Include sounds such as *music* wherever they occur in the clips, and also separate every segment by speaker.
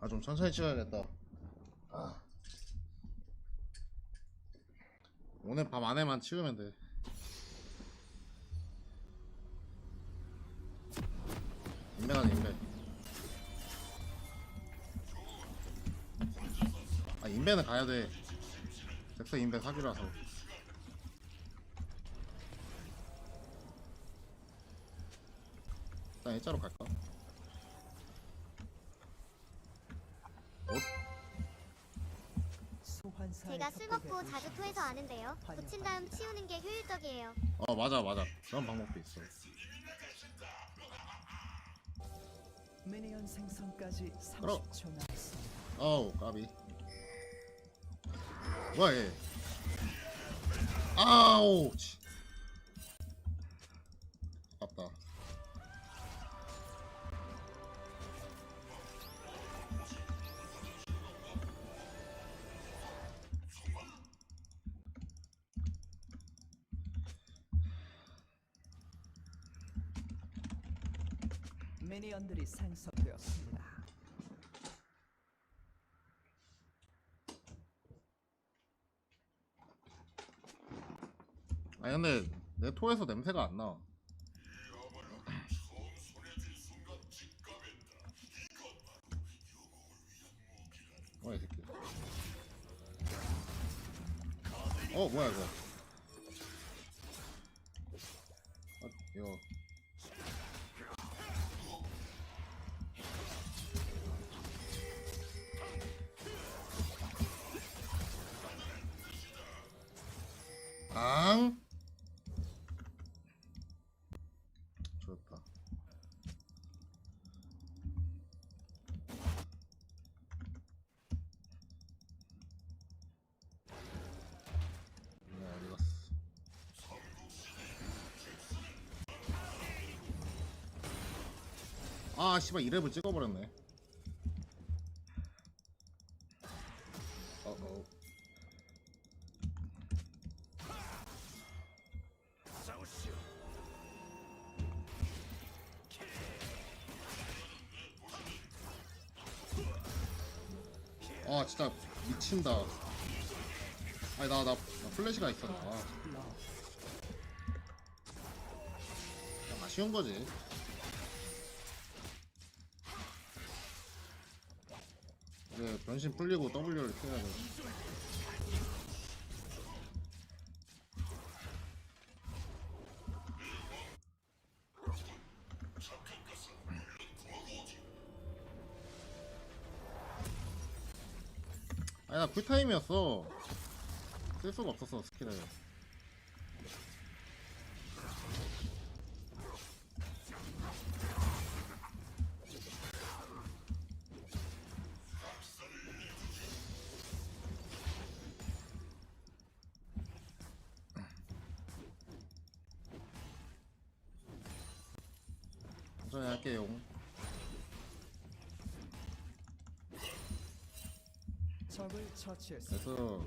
Speaker 1: 아 좀 천천히 찍어야겠다. 아. 오늘 밤 안에만 찍으면 돼. 인베는 인베. 아 인베는 가야 돼. 덱스 인베 사기라서. 일단 일자로 갈까?
Speaker 2: 제가 술 먹고 자주 토해서 아는데요. 붙인 다음 치우는 게 효율적이에요.
Speaker 1: 어 맞아 맞아 그런 방법도 있어
Speaker 3: 미니언 생성까지
Speaker 1: 끌어.
Speaker 3: 30초 남았습니다.
Speaker 1: 어우 까비 뭐야 얘 아우 치.
Speaker 3: 미니언들이 생성되었습니다.
Speaker 1: 아니 근데 내 토에서 냄새가 안 나. 뭐야 이 새끼. 어 뭐야 이거 앙. 좋다. 네아 씨발 이랩을 찍어버렸네 아 진짜 미친다. 아니 나나 플래시가 있었나 아, 그냥 아쉬운 거지. 이제 변신 풀리고 W를 켜야 돼 쿨타임이었어 쓸 수가 없었어 스킬을. 천천히 할게요
Speaker 3: 적을 처치했습니다.
Speaker 1: 그래서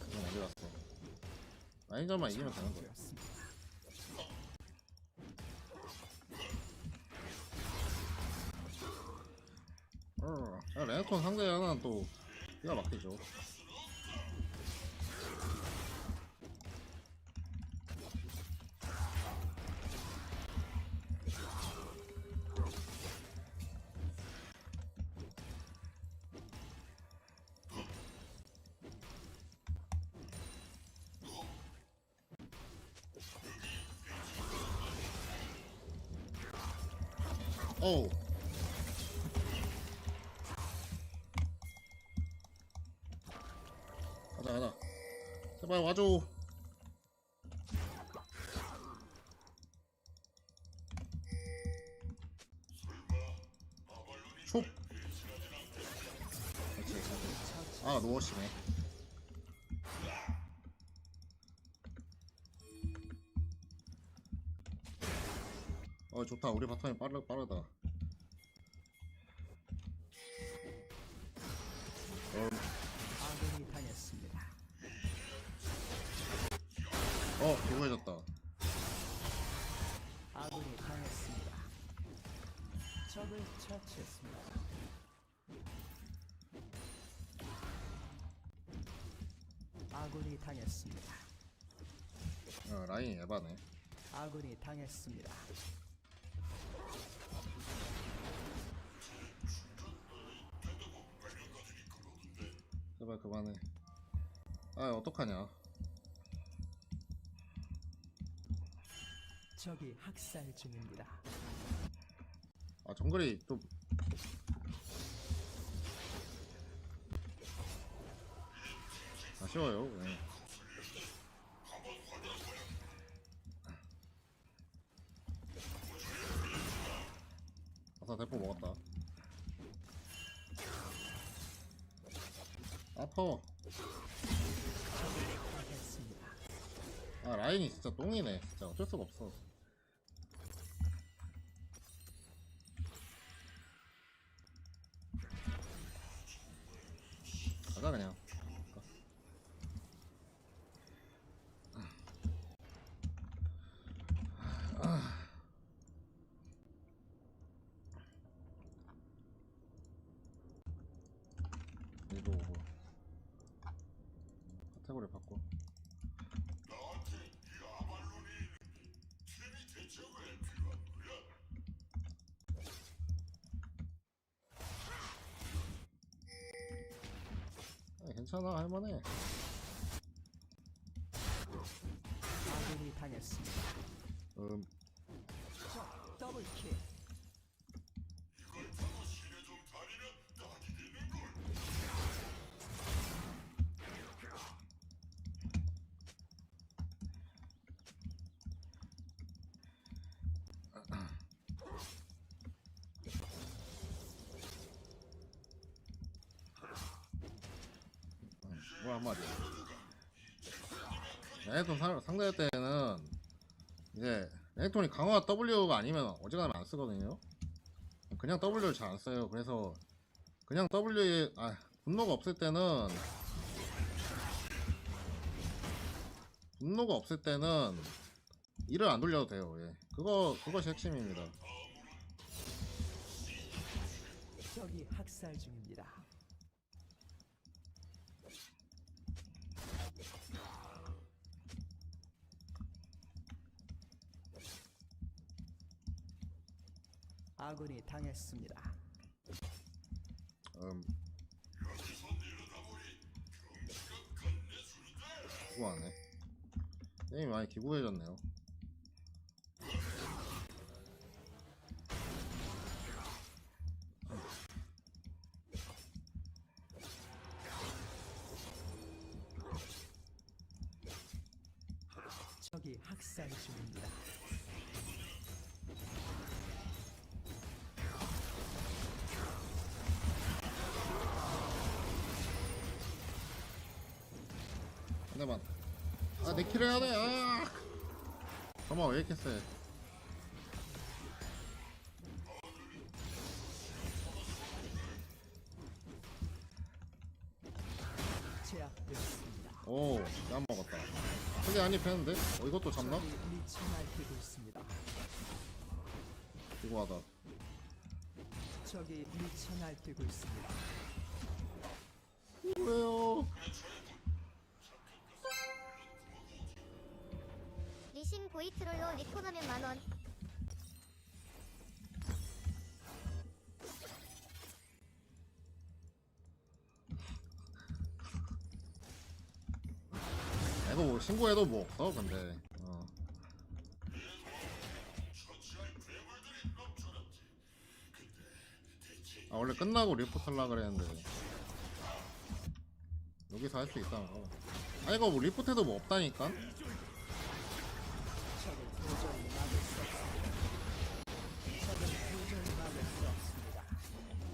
Speaker 1: 그건 어디 갔어 라인전만 이기면 되는 거야. 어, 야, 레넥톤 상대 하나는 또 기가 막히죠 가자 가자. 제발 와줘. 촉 아 노어시네. 어 좋다. 우리 바텀이 빠르, 빠르다.
Speaker 3: 적을 처치했습니다. 아군이 당했습니다.
Speaker 1: 어, 라인 에바네
Speaker 3: 아군이 당했습니다.
Speaker 1: 제발 그만해 아 어떡하냐
Speaker 3: 적이 학살 중입니다.
Speaker 1: 아 정글이 또 아쉬워요 네. 아싸 대포 먹었다 아퍼. 아 라인이 진짜 똥이네 진짜 어쩔 수가 없어 가자 그냥 얘도 오고 카테고리 바꿔 아, 괜찮아 할만해
Speaker 3: 아군이 당했습니다.
Speaker 1: 음,
Speaker 3: 적 더블킬.
Speaker 1: 뭐한 마리 레넥톤 사- 상대할 때는 이제 레넥톤이 강화 W가 아니면 어지간하면 안 쓰거든요. 그냥 W를 잘 안 써요. 그래서 그냥 W에 아 분노가 없을 때는 분노가 없을 때는 일을 안 돌려도 돼요. 예. 그거 그것이 핵심입니다.
Speaker 3: 적이 학살 중입니다. 아군이 당했습니다.
Speaker 1: 음. 기부하네. 게임이 많이 기부해졌네요.
Speaker 3: 적이 학살 중입니다.
Speaker 1: 한 대만. 아, 내 킬을 해야 돼. 아! 잠깐만, 왜 이렇게 세?
Speaker 3: 제압되었습니다.
Speaker 1: 오, 뺨 먹었다. 근데 한입 했는데? 어, 이것도 잡나?
Speaker 3: 적이 미쳐 날뛰고 있습니다.
Speaker 1: 기부하다.
Speaker 3: 적이 미쳐 날뛰고 있습니다.
Speaker 1: 왜요?
Speaker 2: 리신 보이트롤로 리콘하면 만원
Speaker 1: 이거 뭐 신고해도 뭐 없어, 근데. 어. 아, 원래 끝나고 리포트 하려고 그랬는데. 여기서 할 수 있다는 거. 아, 이거 뭐 리포트해도 뭐 없다니까?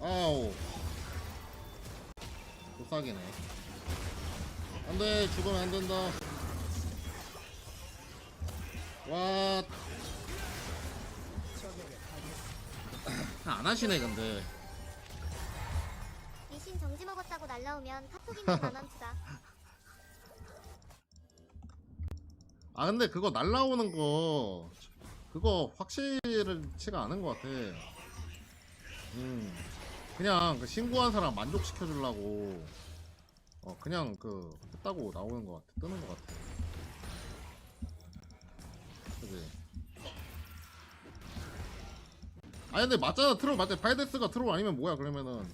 Speaker 1: 아우. 도싹이네. 안 돼, 죽으면 안 된다. 와,
Speaker 3: 적에게 *laughs* 당했습니다.
Speaker 1: 안 하시네, 근데.
Speaker 2: 리신 정지 먹었다고 날라오면 카톡 있는 만원 추가
Speaker 1: 아 근데 그거 날라오는 거 그거 확실치가 않은 것 같아. 음 그냥 그 신고한 사람 만족시켜 주려고 어 그냥 그 했다고 나오는 것 같아 뜨는 것 같아. 그지? 아니 근데 맞잖아 트롤 맞잖아 파이데스가 트롤 아니면 뭐야 그러면은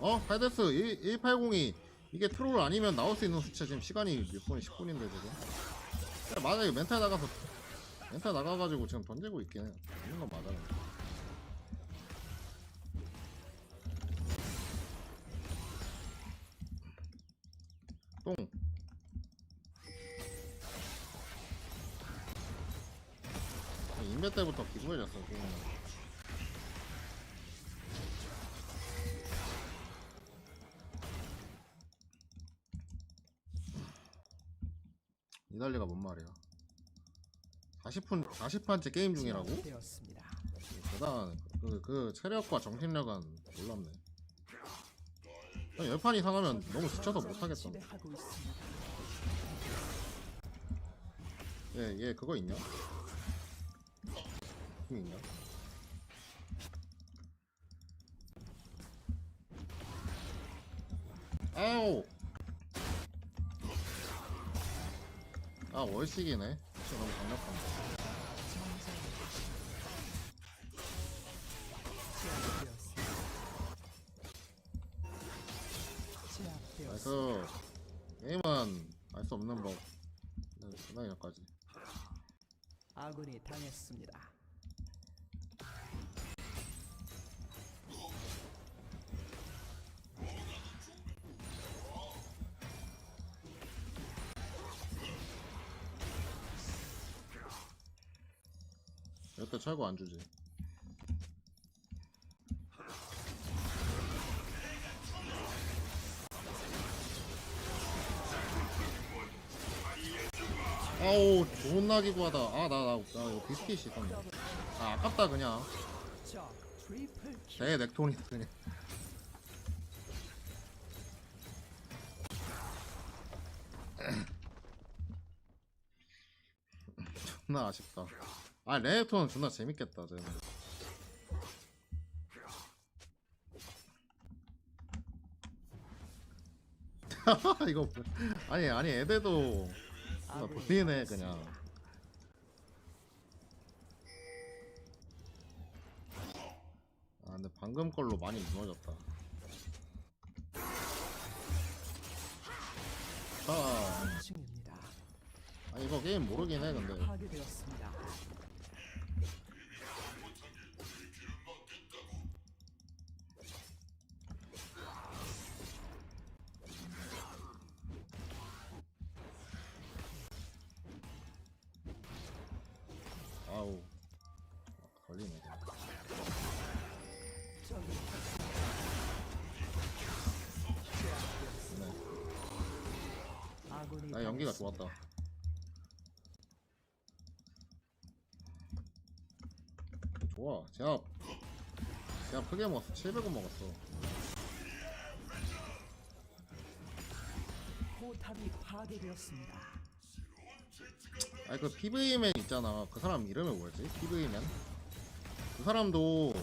Speaker 1: 어? 파이데스 180이 이게 트롤 아니면 나올 수 있는 수치 지금 시간이 몇 분? 10분인데 지금 야, 맞아 이거 멘탈 나가서 멘탈 나가가지고 지금 던지고 있긴 해 있는 건 맞아요 3회 때부터 기소해졌어 게임. 이달리가 뭔 말이야? 40분 40판째 게임 중이라고?
Speaker 3: 되었습니다.
Speaker 1: 대단. 그, 그 체력과 정신력은 놀랍네. 열판 이상 하면 너무 지쳐서 못하겠다.
Speaker 3: 지배하고 있습니다.
Speaker 1: 예, 예, 그거 있냐? 힘 있냐? 아우! 아 월식이네 진짜 너무 강력한데. 그래서 게임은 알 수 없는 법 네, 그다음까지
Speaker 3: 아군이 당했습니다.
Speaker 1: 여태 철거 안 주지. 아우 존나 기구하다. 아 나 나나 이거 비스킷이 있었네. 아 아깝다 그냥. 내 넥톤이다 그냥. *laughs* 존나 아쉽다 아 레넥톤은 존나 재밌겠다 쟤는 *laughs* 이거 뭐- 아니 아니 애들도 존나
Speaker 3: 당했습니다.
Speaker 1: 그냥 아 근데 방금 걸로 많이 무너졌다 아. 아 이거 게임 모르긴 해 근데
Speaker 3: 파괴되었습니다.
Speaker 1: 연기가. 좋았다 좋아 제가 제가 크게 먹었어 700원 먹었어
Speaker 3: 포탑이 파괴되었습니다.
Speaker 1: 아니 그 PV맨 있잖아 그 사람 이름이 뭐였지? PV맨? 그 사람도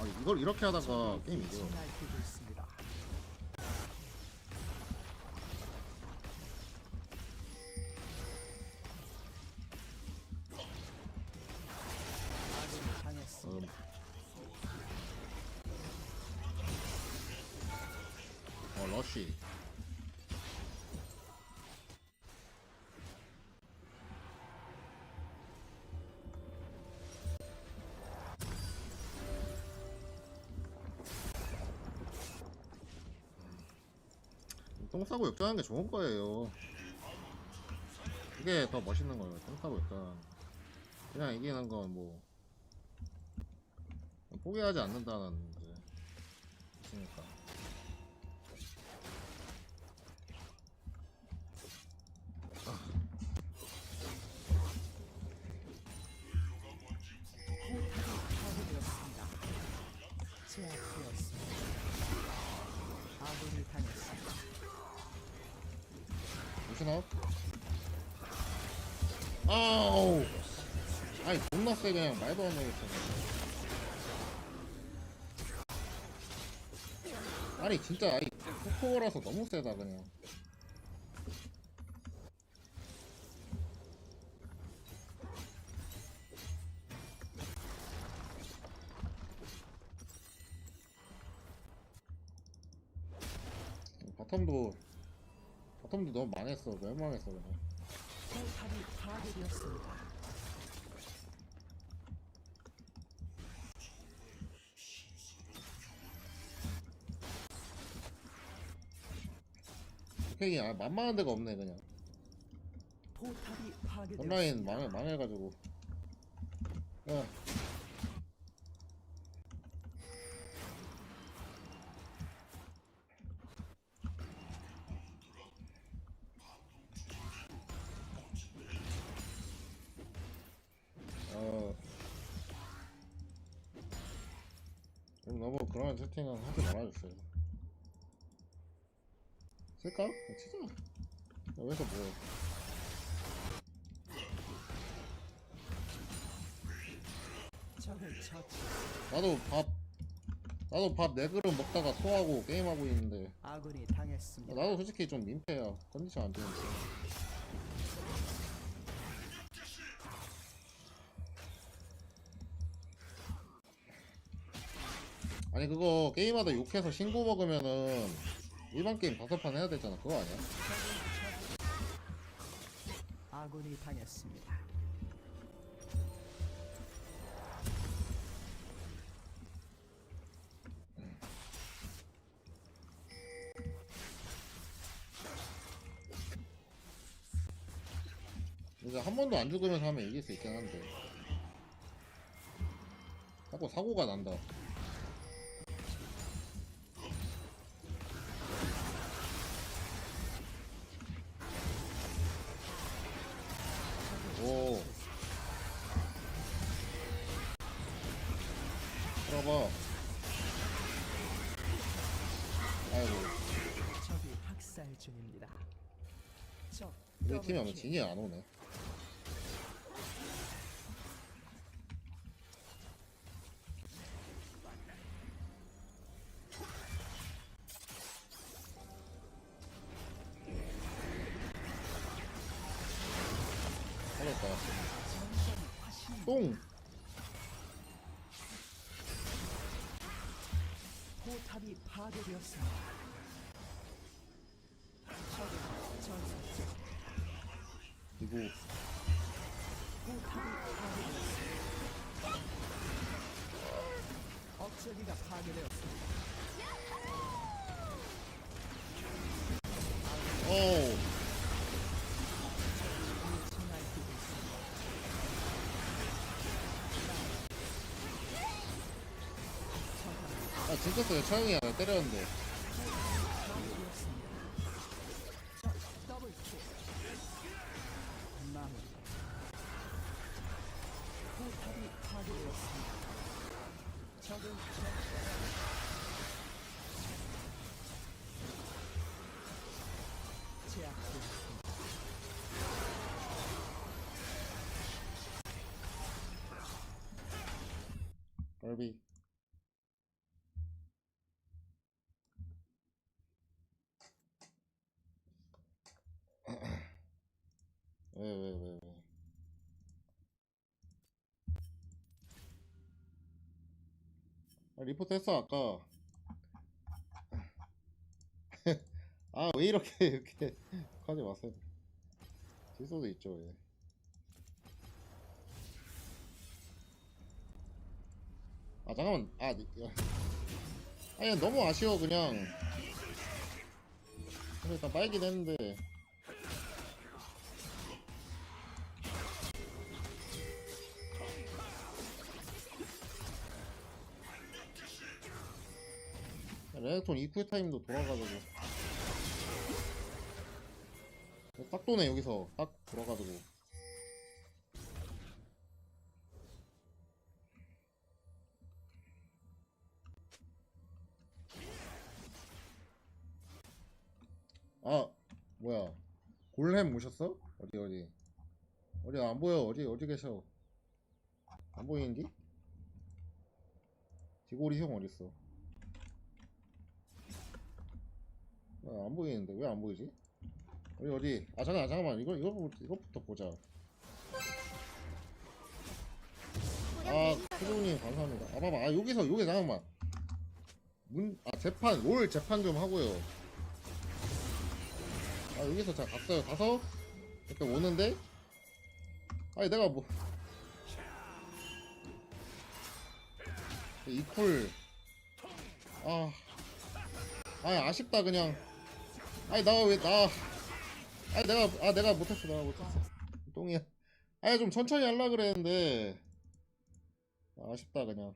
Speaker 1: 아 이걸 이렇게 하다가 게임 이겨 똥 싸고 역전하는 게 좋은 거예요. 그게 더 멋있는 거예요 똥 싸고 역전. 그냥 이기는 건 뭐 포기하지 않는다는 아우. 아니 존나 세 그냥 말도 안 되겠어. 아니 진짜 아니 코코라서 너무 세다 그냥. 바텀도 바텀도 너무 망했어. 멸망했어 그냥
Speaker 3: 포탑이 파괴되었습니다.
Speaker 1: 팽이 아, 만만한 데가 없네 그냥
Speaker 3: 포탑이 파괴되었습니다.
Speaker 1: 온라인 망해 망해가지고 야 어, 좀 너무 그런 세팅은 하지 말아줬어요. 쓸까? 치자. 여기서 뭐. 나도 밥. 나도 밥 네 그릇 먹다가 토하고 게임하고 있는데.
Speaker 3: 아군이 당했습니다.
Speaker 1: 나도 솔직히 좀 민폐야. 컨디션 안 좋은데. 아니 그거 게임하다 욕해서 신고 먹으면은 일반 게임 다섯 판 해야 되잖아 그거 아니야?
Speaker 3: 아군이 당했습니다.
Speaker 1: 이제 한 번도 안 죽으면서 하면 이길 수 있긴 한데 자꾸 사고가 난다
Speaker 3: 킬.
Speaker 1: 진이 안 오네 똥
Speaker 3: 포탑이 파괴되었습니다. 파괴되었습니다. 억제기가 파괴되었습니다.
Speaker 1: 아 진짜 쎄 차영이야 나 때렸는데 왜 왜 왜? 왜 아, 리포트 했어 아까. *laughs* 아 왜 이렇게 *laughs* 이렇게 하지 마세요. 질 수도 있죠 예. 아 잠깐만. 아. 아니 너무 아쉬워 그냥. 일단 빨긴 했는데 레넥톤 이쿠 타임도 돌아가지고 딱 도네 여기서. 딱 돌아가지고 아 뭐야. 골렘 모셨어? 어디 어디? 어디 안 보여. 어디 어디 계셔? 안 보이는디? 지고리 형 어딨어 아, 안 보이는데. 왜 안 보이지? 어디 어디? 아 잠깐 잠깐만. 이거 이거 이거부터 보자. 아 크루님 감사합니다. 아 봐봐. 아 여기서 여기 잠깐만. 문 아 재판 롤 재판 좀 하고요. 아 여기서 자 갔어요. 가서? 이렇게 오는데? 아니 내가 뭐. 이쿨. 아. 아니 아쉽다 그냥 아니 나 왜 나 아니 내가 아 내가 못했어 내가 못했어. 똥이야. 아니 좀 천천히 하려 그랬는데. 아, 아쉽다 그냥